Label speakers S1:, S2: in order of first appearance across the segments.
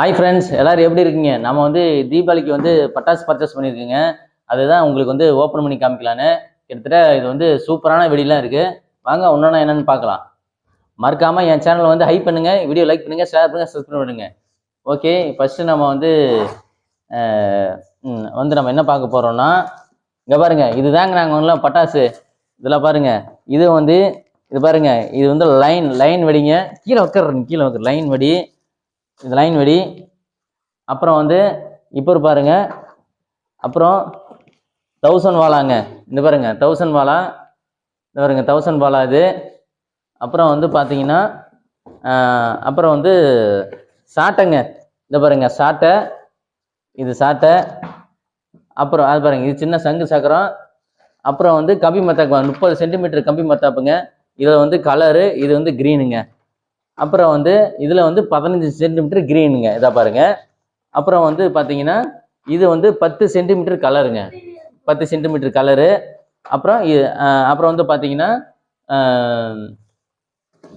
S1: Hi friends எல்லோரும் எப்படி இருக்கீங்க? நம்ம வந்து தீபாவளிக்கு வந்து பட்டாசு பர்ச்சேஸ் பண்ணியிருக்கீங்க அதுதான் உங்களுக்கு வந்து ஓப்பன் பண்ணி காமிக்கலான்னு. கிட்டத்தட்ட இது வந்து சூப்பரான வெடிலாம் இருக்குது வாங்க ஒன்றா என்னென்னு பார்க்கலாம். மறக்காமல் என் சேனலை வந்து ஹைப் பண்ணுங்கள் வீடியோ லைக் பண்ணுங்கள் ஷேர் பண்ணுங்கள் சப்ஸ்கிரைப் பண்ணுங்கள் ஓகே ஃபஸ்ட்டு நம்ம வந்து வந்து நம்ம என்ன பார்க்க போகிறோம்னா இங்கே பாருங்க இதுதாங்க நாங்கள் வந்து பட்டாசு. இதில் பாருங்கள் இது வந்து இது பாருங்க இது வந்து லைன் லைன் வெடிங்க. கீழே உட்காருங்க கீழே உட்கார் லைன் வெடி. இது லைன் வெடி. அப்புறம் வந்து இப்போ பாருங்க. அப்புறம் தௌசண்ட் வாலாங்க. இந்த பாருங்க தௌசண்ட் வாலா. இந்த பாருங்க தௌசண்ட் வாலா இது. அப்புறம் வந்து பார்த்தீங்கன்னா அப்புறம் வந்து சாட்டைங்க. இந்த பாருங்க சாட்டை. இது சாட்டை. அப்புறம் அது பாருங்க இது சின்ன சங்கு சக்கரம். அப்புறம் வந்து கம்பி மத்தாப்பு முப்பது சென்டிமீட்டர் கம்பி மத்தாப்புங்க. இதில் வந்து கலரு இது வந்து க்ரீனுங்க அப்புறம் வந்து இதில் வந்து பதினஞ்சு சென்டிமீட்டர் க்ரீனுங்க இதை பாருங்க. அப்புறம் வந்து பார்த்தீங்கன்னா இது வந்து பத்து சென்டிமீட்டர் கலருங்க பத்து சென்டிமீட்டர் கலரு அப்புறம் இது அப்புறம் வந்து பார்த்தீங்கன்னா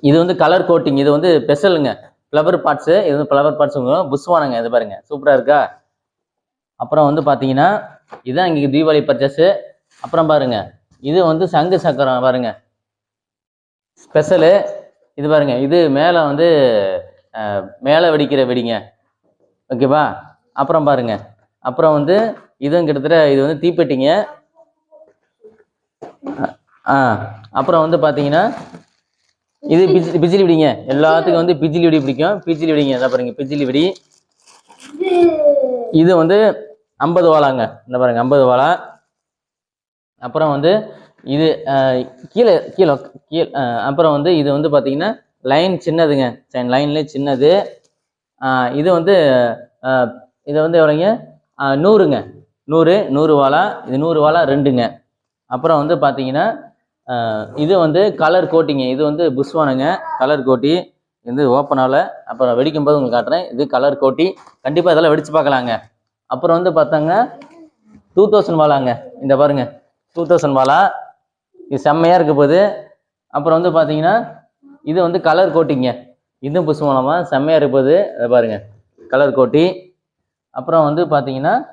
S1: இது வந்து கலர் கோட்டிங் இது வந்து ஸ்பெஷலுங்க ஃப்ளவர் பார்ட்ஸு இது வந்து ஃப்ளவர் பார்ட்ஸுங்க புஷ்வானுங்க இது பாருங்க. சூப்பராக இருக்கா? அப்புறம் வந்து பார்த்தீங்கன்னா இதுதான் இங்கே தீபாவளி பர்ச்சேஸு அப்புறம் பாருங்க. இது வந்து சங்கு சக்கரம் பாருங்க. ஸ்பெஷலு இது பாருங்க இது மேலே வந்து மேலே வெடிக்கிற வெடிங்க. ஓகேவா அப்புறம் பாருங்க. அப்புறம் வந்து இதுவும் கிட்டத்தட்ட இது வந்து தீப்பெட்டிங்க. ஆ அப்புறம் வந்து பார்த்தீங்கன்னா இது பிஜி பிஜிலி வெடிங்க. எல்லாத்துக்கும் வந்து பிஜிலி வெடி பிடிக்கும். பிஜிலி வெடிங்க. இதை பாருங்க பிஜிலி வெடி. இது வந்து ஐம்பது வாழாங்க இந்த பாருங்க ஐம்பது வாழா அப்புறம் வந்து இது கீழே கீழே கீழே அப்புறம் வந்து இது வந்து பார்த்தீங்கன்னா லைன் சின்னதுங்க. சைன் லைன்லேயே சின்னது. இது வந்து இது வந்து எவ்வளோங்க? நூறுங்க. நூறு நூறு வாழா இது நூறு வாழா ரெண்டுங்க. அப்புறம் வந்து பார்த்தீங்கன்னா இது வந்து கலர் கோட்டிங்க இது வந்து புஷ்வானுங்க கலர் கோட்டி இது ஓப்பனால் அப்புறம் வெடிக்கும் போது உங்களுக்கு காட்டுறேன். இது கலர் கோட்டி கண்டிப்பாக இதெல்லாம் வெடித்து பார்க்கலாங்க. அப்புறம் வந்து பார்த்தாங்க டூ தௌசண்ட் வாலாங்க. இந்த பாருங்க. டூ தௌசண்ட் வாலா. செம்மையாக இருக்க போகுது. அப்புறம் வந்து பார்த்தீங்கன்னா இது வந்து கலர் கோட்டிங்க இதுவும் மூலமாக செம்மையாக இருக்க போகுது. அதை பாருங்க. கலர் கோட்டி அப்புறம் வந்து பார்த்தீங்கன்னா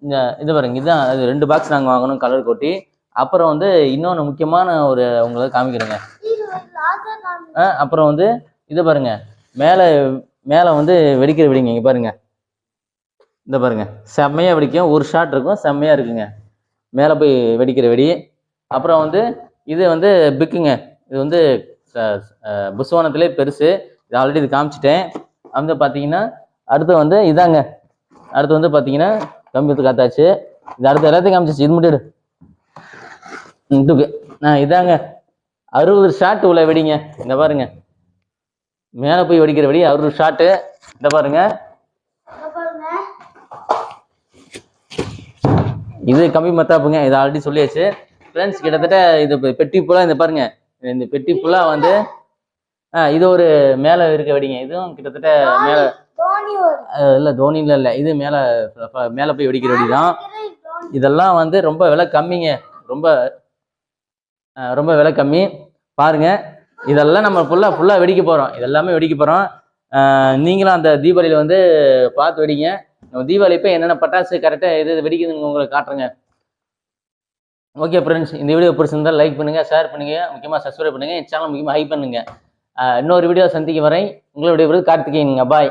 S1: இந்த இது பாருங்க. இதுதான் இது ரெண்டு பாக்ஸ் நாங்கள் வாங்கணும் கலர் கோட்டி அப்புறம் வந்து இன்னொன்று முக்கியமான ஒரு உங்களுக்கு காமிக்கிறேங்க. ஆ, அப்புறம் வந்து இது பாருங்க. மேலே மேலே வந்து வெடிக்கிற வெடிங்க. இங்கே பாருங்க. இந்த பாருங்க. செம்மையாக வெடிக்கும். ஒரு ஷாட் இருக்கும். செம்மையாக இருக்குங்க. மேலே போய் வெடிக்கிற வெடி. அப்புறம் வந்து இது வந்து பிக்குங்க இது வந்து புஸ்வானத்திலே பெருசு. இது ஆல்ரெடி இது காமிச்சிட்டேன். வந்து பார்த்தீங்கன்னா அடுத்து வந்து இதாங்க. அடுத்து வந்து பார்த்தீங்கன்னா கம்பியத்து காத்தாச்சு. இது அடுத்து எல்லாத்தையும் காமிச்சிச்சு. இது மட்டும் எடு. ஆ இதாங்க. அறுபது ஷாட் உள்ள வெடிங்க. இந்த பாருங்க. மேலே போய் வெடிக்கிற வெடி அறுபது ஷாட்டு இந்த பாருங்க. இது கம்பி மத்தாப்புங்க. இதை ஆல்ரெடி சொல்லியாச்சு. ஃப்ரெண்ட்ஸ் கிட்டத்தட்ட இது பெட்டி ஃபுல்லாக இந்த பாருங்க. இந்த பெட்டி ஃபுல்லாக வந்து இது ஒரு மேலே இருக்க வெடிங்க. இதுவும் கிட்டத்தட்ட மேலே இல்லை தோனியில் இல்லை. இது மேலே மேலே போய் வெடிக்கிற வெடி தான். இதெல்லாம் வந்து ரொம்ப விலை கம்மிங்க. ரொம்ப ரொம்ப விலை கம்மி. பாருங்க. இதெல்லாம் நம்ம ஃபுல்லாக ஃபுல்லாக வெடிக்க போகிறோம் இதெல்லாமே வெடிக்க போகிறோம் நீங்களும் அந்த தீபாவளியில் வந்து பார்த்து வெடிங்க. நம்ம தீபாவளி இப்போ என்னென்ன பட்டாசு கரெக்டாக எது வெடிக்குதுன்னு உங்களுக்கு காட்டுறேங்க. ஓகே ஃப்ரெண்ட்ஸ் இந்த வீடியோ பிடிச்சிருந்தால் லைக் பண்ணுங்கள் ஷேர் பண்ணுங்கள் முக்கியமாக சப்ஸ்கிரைப் பண்ணுங்கள் என் சேனல் முக்கியமாக ஹைப் பண்ணுங்கள் இன்னொரு வீடியோ சந்திக்க வரேன் உங்களுடைய விருது கார்த்திகேயனுங்க பாய்